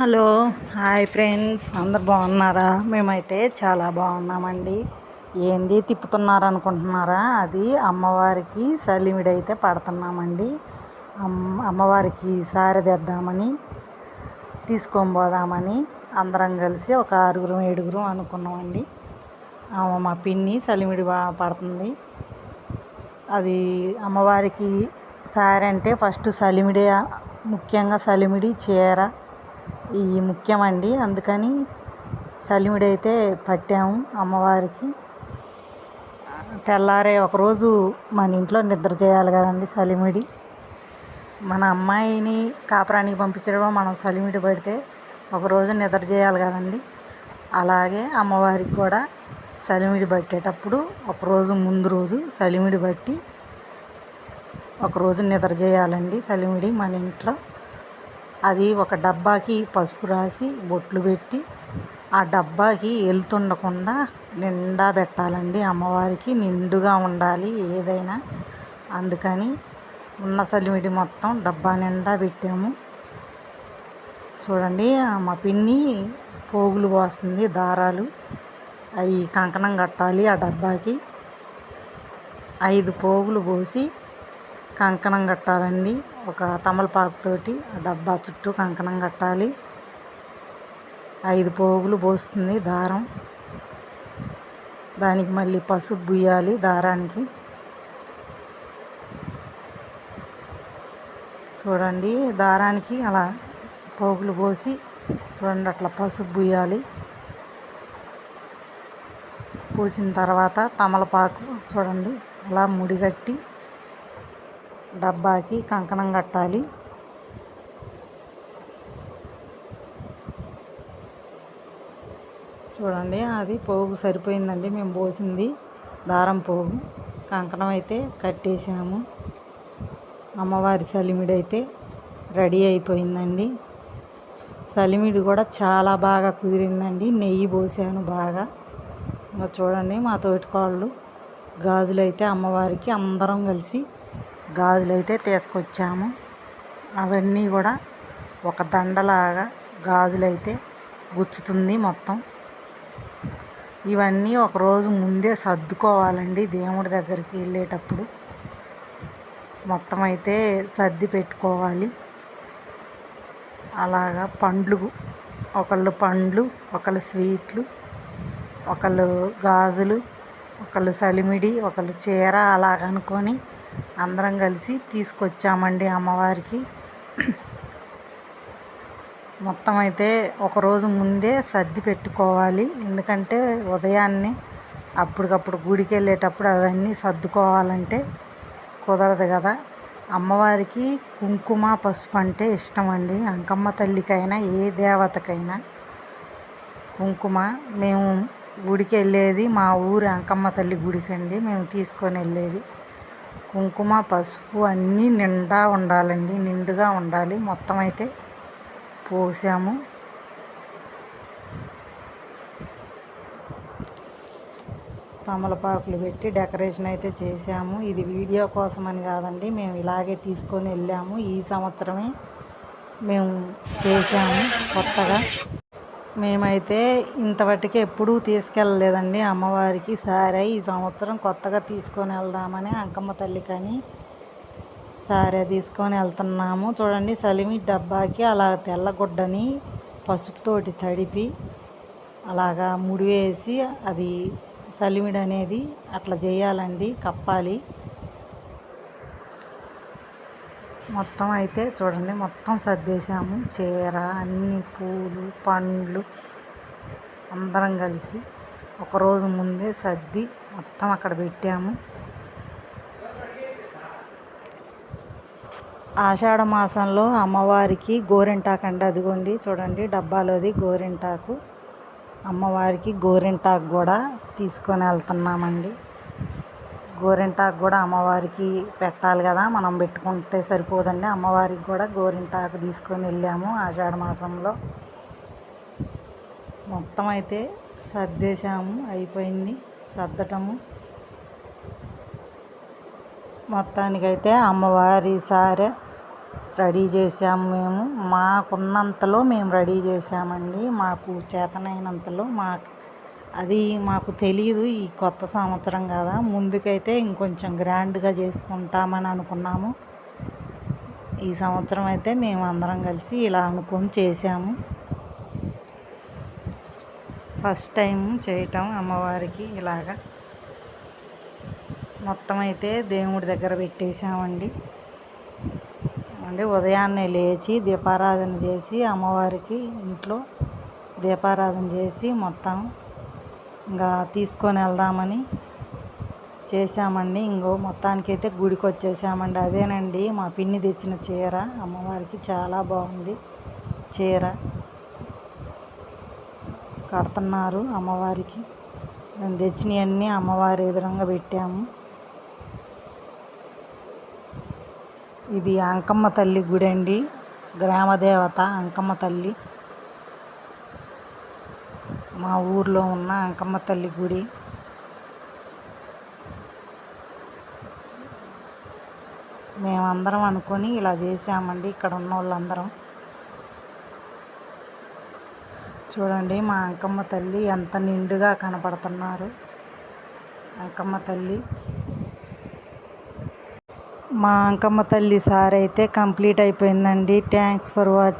Hello hi friends. అందరు బాగున్నారా? మేమైతే చాలా బాగున్నామండి. ఏంది తిప్పుతున్నారు అనుకుంటున్నారా అది అమ్మవారికి సలిమిడి అయితే పడుతున్నామండి అమ్మవారికి సారదిద్దామని తెద్దామని తీసుకొని పోదామని అందరం కలిసి ఒక ఆరుగురం ఏడుగురం అనుకున్నామండి. మా పిన్ని సలిమిడి పడుతుంది. అది అమ్మవారికి సారీ అంటే ఫస్ట్ సలిమిడి ముఖ్యంగా సలిమిడి చీర ఇవి ముఖ్యమండి. అందుకని సలిమిడి పట్టాము అమ్మవారికి. తెల్లారే ఒకరోజు మన ఇంట్లో నిద్ర చేయాలి కదండి సలిమిడి. మన అమ్మాయిని కాపురానికి పంపించడం మనం సలిమిడి పడితే ఒకరోజు నిద్ర చేయాలి కదండి. అలాగే అమ్మవారికి కూడా సలిమిడి పట్టేటప్పుడు ఒకరోజు ముందు రోజు సలిమిడి పట్టి ఒకరోజు నిద్ర చేయాలండి సలిమిడి మన ఇంట్లో. అది ఒక డబ్బాకి పసుపు రాసి బొట్లు పెట్టి ఆ డబ్బాకి వెళ్తుండకుండా నిండా పెట్టాలండి. అమ్మవారికి నిండుగా ఉండాలి ఏదైనా. అందుకని ఉన్న సలిమిడి మొత్తం డబ్బా నిండా పెట్టాము. చూడండి మా పిన్ని పోగులు పోస్తుంది దారాలు. అవి కంకణం కట్టాలి ఆ డబ్బాకి. ఐదు పోగులు పోసి కంకణం కట్టాలండి. ఒక తమలపాకుతోటి ఆ డబ్బా చుట్టూ కంకణం కట్టాలి. ఐదు పోగులు పోస్తుంది దారం. దానికి మళ్ళీ పసుపు బుయ్యాలి దారానికి. చూడండి దారానికి అలా పోగులు పోసి చూడండి అట్లా పసుపు బుయ్యాలి. పూసిన తర్వాత తమలపాకు చూడండి అలా ముడిగట్టి డబ్బాకి కంకణం కట్టాలి. చూడండి అది పోగు సరిపోయిందండి. మేము పోసింది దారం పోగు. కంకణం అయితే కట్టేసాము అమ్మవారి సలిమిడి అయితే రెడీ అయిపోయిందండి. సలిమిడి కూడా చాలా బాగా కుదిరిందండి. నెయ్యి పోసాను బాగా. ఇంకా చూడండి మా తోటికోళ్ళు గాజులు అయితే అమ్మవారికి అందరం కలిసి గాజులు అయితే తీసుకొచ్చాము. అవన్నీ కూడా ఒక దండలాగా గాజులు అయితే గుచ్చుతుంది మొత్తం. ఇవన్నీ ఒకరోజు ముందే సర్దుకోవాలండి దేవుడి దగ్గరికి వెళ్ళేటప్పుడు. మొత్తం అయితే సర్ది పెట్టుకోవాలి. అలాగా పండ్లు ఒకళ్ళు పండ్లు ఒకళ్ళు స్వీట్లు ఒకళ్ళు గాజులు ఒకళ్ళు సలిమిడి ఒకళ్ళు చీర అలాగనుకొని అందరం కలిసి తీసుకొచ్చామండి అమ్మవారికి. మొత్తం అయితే ఒకరోజు ముందే సర్ది పెట్టుకోవాలి. ఎందుకంటే ఉదయాన్నే అప్పటికప్పుడు గుడికి వెళ్ళేటప్పుడు అవన్నీ సర్దుకోవాలంటే కుదరదు కదా. అమ్మవారికి కుంకుమ పసుపు అంటే ఇష్టం అండి అంకమ్మ తల్లికైనా ఏ దేవతకైనా కుంకుమ. మేము గుడికి వెళ్ళేది మా ఊరు అంకమ్మ తల్లి గుడికి అండి మేము తీసుకొని వెళ్ళేది. కుంకుమ పసుపు అన్నీ నిండా ఉండాలండి. నిండుగా ఉండాలి. మొత్తం అయితే పోసాము. తమలపాకులు పెట్టి డెకరేషన్ అయితే చేసాము. ఇది వీడియో కోసమని కాదండి. మేము ఇలాగే తీసుకొని వెళ్ళాము. ఈ సంవత్సరమే మేము చేసాము కొత్తగా. మేమైతే ఇంతవరకు ఎప్పుడూ తీసుకెళ్ళలేదండి అమ్మవారికి. సారే ఈ సంవత్సరం కొత్తగా తీసుకొని వెళ్దామని అంకమ్మ తల్లి కానీ సారే తీసుకొని వెళ్తున్నాము. చూడండి సలిమి డబ్బాకి అలా తెల్లగుడ్డని పసుపుతోటి తడిపి అలాగా ముడి వేసి అది సలిమిడి అనేది అట్లా చేయాలండి కప్పాలి. మొత్తం అయితే చూడండి మొత్తం సర్దేశాము. చీర అన్ని పూలు పండ్లు అందరం కలిసి ఒకరోజు ముందే సర్ది మొత్తం అక్కడ పెట్టాము. ఆషాఢ మాసంలో అమ్మవారికి గోరింటాకు అండి అదిగోండి. చూడండి డబ్బాలోది గోరింటాకు. అమ్మవారికి గోరింటాకు కూడా తీసుకొని వెళ్తున్నామండి. గోరింటాకు కూడా అమ్మవారికి పెట్టాలి కదా మనం పెట్టుకుంటే సరిపోదండి. అమ్మవారికి కూడా గోరింటాకు తీసుకొని వెళ్ళాము ఆషాఢ మాసంలో. మొత్తం అయితే సర్దేశాము అయిపోయింది సర్దటము. మొత్తానికైతే అమ్మవారి సారే రెడీ చేసాము మేము. మాకున్నంతలో మేము రెడీ చేసామండి మాకు చేతనైనంతలో మాకు అది మాకు తెలియదు ఈ కొత్త సంవత్సరం కదా. ముందుకైతే ఇంకొంచెం గ్రాండ్గా చేసుకుంటామని అనుకున్నాము. ఈ సంవత్సరం అయితే మేము అందరం కలిసి ఇలా అనుకొని చేసాము ఫస్ట్ టైం చేయటం అమ్మవారికి ఇలాగా. మొత్తం అయితే దేవుడి దగ్గర పెట్టేసామండి అంటే ఉదయాన్నే లేచి దీపారాధన చేసి అమ్మవారికి ఇంట్లో దీపారాధన చేసి మొత్తం ఇంకా తీసుకొని వెళ్దామని చేసామండి ఇంకో మొత్తానికైతే గుడికి వచ్చేసామండి అదేనండి మా పిన్ని తెచ్చిన చీర. అమ్మవారికి చాలా బాగుంది చీర. కడుతున్నారు అమ్మవారికి. మేము తెచ్చినవన్నీ అమ్మవారి ఎదురంగా పెట్టాము. ఇది అంకమ్మ తల్లి గుడి అండి గ్రామదేవత అంకమ్మ తల్లి. మా ఊర్లో ఉన్న అంకమ్మ తల్లి గుడి. మేమందరం అనుకొని ఇలా చేసామండి ఇక్కడ ఉన్న వాళ్ళందరం చూడండి మా అంకమ్మ తల్లి ఎంత నిండుగా కనపడుతున్నారు. అంకమ్మ తల్లి. మా అంకమ్మ తల్లి సార్ అయితే కంప్లీట్ అయిపోయిందండి. Thanks for watching